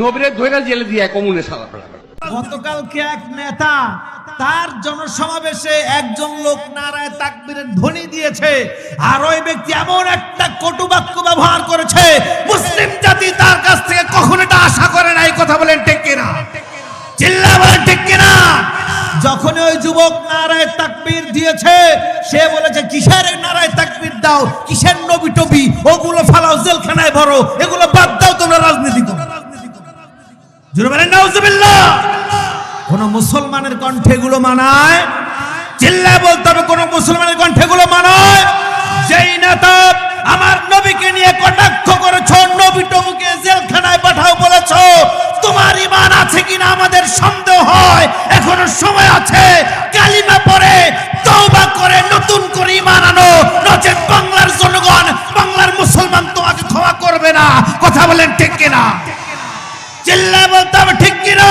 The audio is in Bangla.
নবীরে ধৈর্য জেলে দিয়ে কমুনে সালা ফেলা গতকালকে এক নেতা তার জনসমাবেশে একজন লোক নারায় তাকবীরের ধ্বনি দিয়েছে আর ওই ব্যক্তি এমন একটা কটু বাক্য ব্যবহার করেছে, মুসলিম জাতি তার কাছ থেকে কখনো এটা আশা করে না এই কথা বলেন ঠিক কিনা? চিল্লা বলেন ঠিক কিনা? যখন ওই যুবক নারায় তাকবীর দিয়েছে, সে বলেছে, কিসের নারায় তাকবীর দাও? কিসের নবী টবি? ওগুলো ফালাও, জেলখানায় ভরো, এগুলো বাদ দাও তোমরা রাজনীতি করো জুড়ে বলেন নাউজুবিল্লাহ কোন মুসলমানের কণ্ঠে গুলো মানায়? চিল্লায় বলতে হবে, কোন মুসলমানের কণ্ঠে গুলো মানায়? যেই নেতা আমার নবীকে নিয়ে কটাক্ষ করেছ, নবী টবুকে জেলখানায় পাঠাও বলেছ, তোমার ইমান আছে কিনা আমাদের সন্দেহ হয়? এখনও সময় আছে। কালিমা পরে তওবা করে, নতুন করে ইমান আনো। নচেত বাংলার জনগণ, বাংলার মুসলমান তোমাকে ক্ষমা করবে না। কথা বলেন ঠিক কিনা? বলতে হবে ঠিক কিনা?